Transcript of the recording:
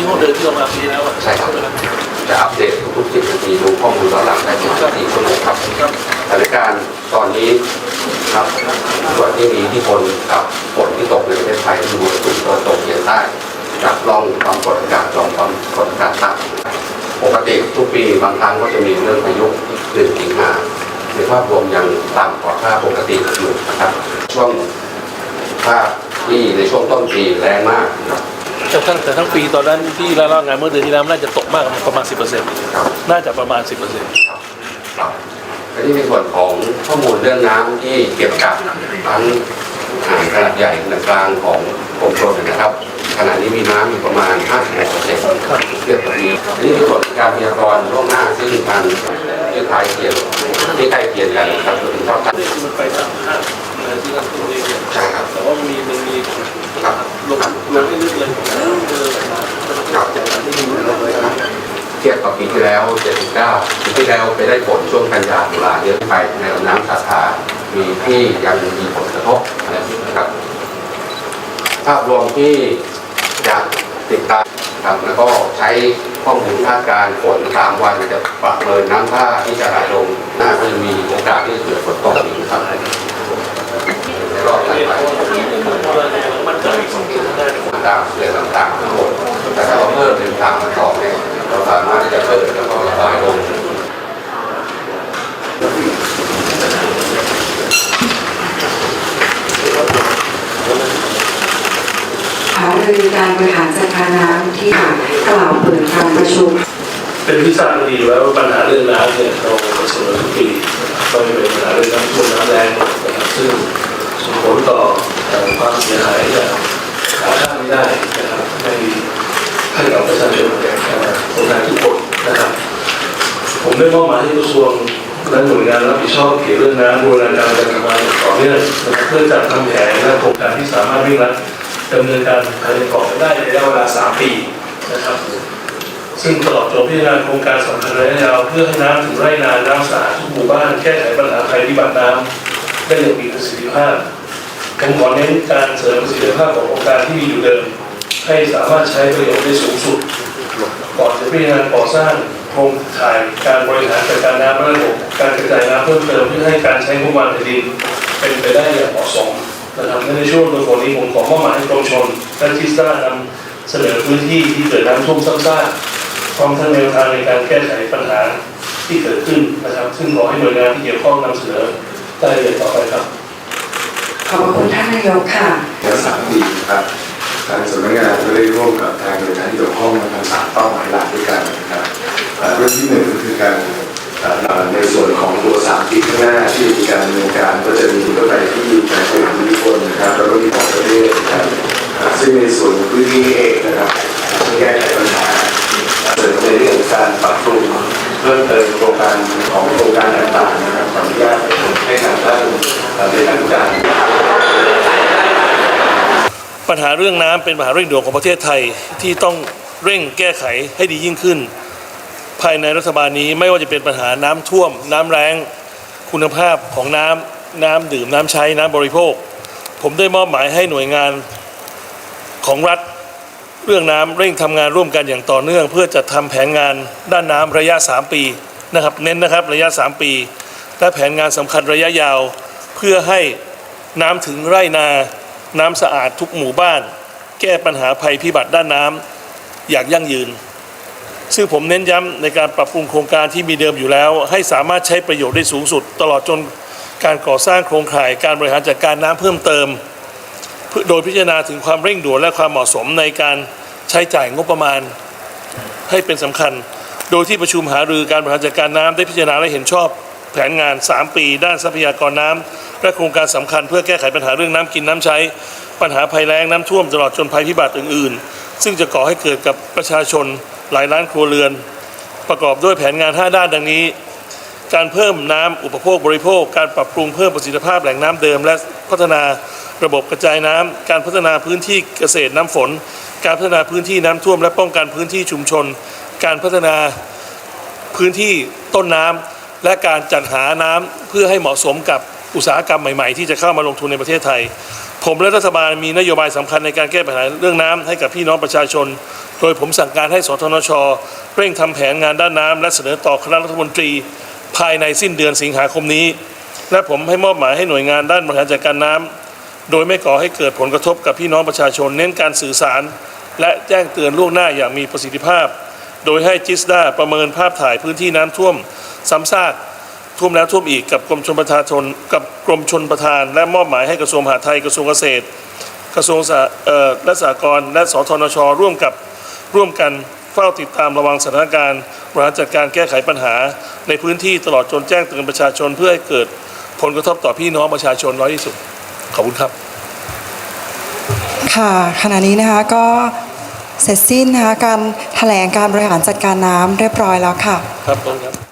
ี้พวเดินที่เรมาปีแล้วใช่ครับ จะอัปเดตทุกๆสิบนาทีดูข้อมูลย้อนหลังได้ทุกสี่ชั่ครับคสถานการณ์ตอนนี้ครับส่วนที่มีที่ฝนกับฝนที่ตกในประเทศไทยดูสุดตะวนตกเย็นงใต้จับล่องความกดอากาศร่องความกดอากาศต่ำปกติทุกปีบางครั้งก็จะมีเรื่องพายุเดือนติงหาในภาพรวมยังต่ำกว่าค่าปกติอยู่นะครับ ช่วงภาพที่ในช่วงต้นปีแรงมากครับ แต่ทั้งแต่ทั้งปีตอนนั้นที่เราเล่างานเมื่อเดือนที่แล้วน่าจะตกมากประมาณ 10%ครับน่าจะประมาณ 10%ครับครับอันนี้ในส่วนของข้อมูลเรื่องน้ำที่เก็บกักทั้งอ่างขนาดใหญ่ขนาดกลางของกรมชลนะครับขณะนี้มีน้ำอยู่ประมาณ 56เปอร์เซ็นต์เทียบกับนี้อันนี้ในส่วนการพยากรณ์ล่วงหน้าซึ่งทางที่คล้ายเคียงที่ใกล้เคียงกันนะครับถึงข้อตัดมันไปตามห้าง ที่เราตัวเองใช่ครับแต่ว่ามันมีมันมีลงลงไม่ลึกเลยเออครับเทียบกับปีที่แล้ว 79 ปีที่แล้วไปได้ผลช่วงกันยาตุลาเยอะไปในลำน้ำสาขามีที่ยังมีผลกระทบนะครับ ภาพรวมที่จะติดตามครับแล้วก็ใช้ข้อมูลคาดการณ์ฝนสามวันจะประเมินน้ำท่าที่จะไหลลงน่าจะมี บายลงหารือการบริหารจัดการน้ำที่กล่าวเปิดการประชุม เป็นที่ทราบดีอยู่แล้วว่าปัญหาเรื่องน้ำเนี่ยเราประสบทุกปีก็จะเป็นปัญหาเรื่องน้ำท่วมน้ำแรงนะครับซึ่งส่งผลต่อความเสียหายอย่างหาค่าไม่ได้นะครับให้ให้กับประชาชนนะครับคนไทยทุกคนนะครับ ผมได้มอบหมายให้กระทรวงและหน่วยงานรับผิดชอบเกี่ยวเรื่องน้ำบูรณาการการทำงานต่อเนื่องเพื่อจัดทำแผนและโครงการที่สามารถวิ่งรัดดำเนินการภายในกรอบได้ในระยะเวลา 3 ปีนะครับ ซึ่งตลอดจบพิจารณาโครงการสำคัญระยะยาวเพื่อให้น้ำถึงไร่นาน้ำสะอาดทุกหมู่บ้านแก้ไขปัญหาภัยพิบัติน้ำได้อย่างมีประสิทธิภาพผมขอเน้นการเสริมประสิทธิภาพของโครงการที่มีอยู่เดิม ให้สามารถใช้ประโยชน์ได้สูงสุดก่อนจะพิจารณาก่อสร้าง โครงข่ายการบริหารจัดการน้ำและระบบการกระจายน้ำเพิ่มเติมเพื่อให้การใช้งบประมาณแผ่นดิน เป็นไปได้อย่างเหมาะสมนะครับและในช่วงโดยผลนี้ผมขอมอบหมายให้กรมชลและทิสตานำเสนอพื้นที่ที่เกิดน้ำท่วมซ้ำซากพร้อมทั้งแนวทางในการแก้ไขปัญหาที่เกิดขึ้นนะครับ ซึ่งขอให้หน่วยงานที่เกี่ยวข้องนำเสนอได้เลยต่อไปครับ ขอบพระคุณท่านนายกค่ะและสามปีนะครับทางสำนักงานก็ได้ร่วมกับทางหน่วยงานที่เกี่ยวข้องมาทำสามเป้าหมายหลักด้วยกันนะครับ เอ่อเรื่องที่หนึ่งก็คือการเอ่อในส่วนของตัวสามปีข้างหน้าที่มีการดำเนินการก็จะมีรถไฟที่การบริหารทุกคนนะครับแล้วก็มีของประเทศนะครับอ่าซึ่งในส่วนของพื้นที่เองนะครับจะแก้ไขปัญหาเสริมในเรื่องของการปรับปรุงเพิ่มเติมโครงการของโครงการต่างๆนะครับขออนุญาตให้ทางด้านเอ่อในทางการปัญหาเรื่องน้ำเป็นปัญหาเร่งด่วนของประเทศไทยที่ต้องเร่งแก้ไขให้ดียิ่งขึ้น ภายในรัฐบาลนี้ไม่ว่าจะเป็นปัญหาน้ำท่วม น้ำแรงคุณภาพของน้ำน้ำดื่มน้ำใช้น้ำบริโภค ผมได้มอบหมายให้หน่วยงานของรัฐเรื่องน้ำเร่งทำงานร่วมกันอย่างต่อเนื่อง เพื่อจัดทำแผนงานด้านน้ำระยะ 3 ปีนะครับ เน้นนะครับระยะ 3 ปี และแผนงานสำคัญระยะยาว เพื่อให้น้ำถึงไร่นาน้ำสะอาดทุกหมู่บ้าน แก้ปัญหาภัยพิบัติด้านน้ำอย่างยั่งยืน ซึ่งผมเน้นย้ำในการปรับปรุงโครงการที่มีเดิมอยู่แล้ว ให้สามารถใช้ประโยชน์ได้สูงสุด ตลอดจนการก่อสร้างโครงข่ายการบริหารจัดการน้ำเพิ่มเติมเพื่อโดยพิจารณาถึงความเร่งด่วนและความเหมาะสมในการใช้จ่ายงบประมาณ ให้เป็นสำคัญ โดยที่ประชุมหารือการบริหารจัดการน้ำได้พิจารณาและเห็นชอบแผนงาน 3 ปี ด้านทรัพยากรน้ำและโครงการสำคัญเพื่อแก้ไขปัญหาเรื่องน้ำกินน้ำใช้ ปัญหาภัยแล้งน้ำท่วมตลอดจนภัยพิบัติอื่น ๆ ซึ่งจะก่อให้เกิดกับประชาชน หลายล้านครัวเรือน ประกอบด้วยแผนงาน 5 ด้านดังนี้ การเพิ่มน้ำอุปโภคบริโภค การปรับปรุงเพิ่มประสิทธิภาพแหล่งน้ำเดิม และพัฒนาระบบกระจายน้ำการพัฒนาพื้นที่เกษตรน้ำฝน การพัฒนาพื้นที่น้ำท่วม และป้องกันพื้นที่ชุมชน การพัฒนาพื้นที่ต้นน้ำและการจัดหาน้ำเพื่อให้เหมาะสมกับ อุตสาหกรรมใหม่ๆ ที่จะเข้ามาลงทุนในประเทศไทย ผมและรัฐบาลมีนโยบายสำคัญในการแก้ปัญหาเรื่องน้ำให้กับพี่น้องประชาชน โดยผมสั่งการให้สทนช เร่งทำแผนงานด้านน้ำและเสนอต่อคณะรัฐมนตรี ภายในสิ้นเดือนสิงหาคมนี้ และผมให้มอบหมายให้หน่วยงานด้านบริหารจัดการน้ำโดยไม่ก่อให้เกิดผลกระทบกับพี่น้องประชาชน เน้นการสื่อสาร และแจ้งเตือนล่วงหน้าอย่างมีประสิทธิภาพ โดยให้จิสดาประเมินภาพถ่ายพื้นที่น้ำท่วมซ้ำซาก ท่วมแล้วท่วมอีกกับกรมชนประทานชนกับกรมชนประทาน และมอบหมายให้กระทรวงมหาดไทยกระทรวงเกษตร กระทรวงสาเอ่อและสหกรณ์และสทนช ร่วมกับร่วมกันเฝ้าติดตามระวังสถานการณ์บริหารจัดการแก้ไขปัญหา ในพื้นที่ตลอดจนแจ้งเตือนประชาชนเพื่อให้เกิดผลกระทบต่อพี่น้องประชาชนน้อยที่สุดขอบคุณครับ ค่ะขณะนี้นะคะก็เสร็จสิ้นนะคะการแถลงการบริหารจัดการน้ำเรียบร้อยแล้วค่ะ ครับขอบคุณครับ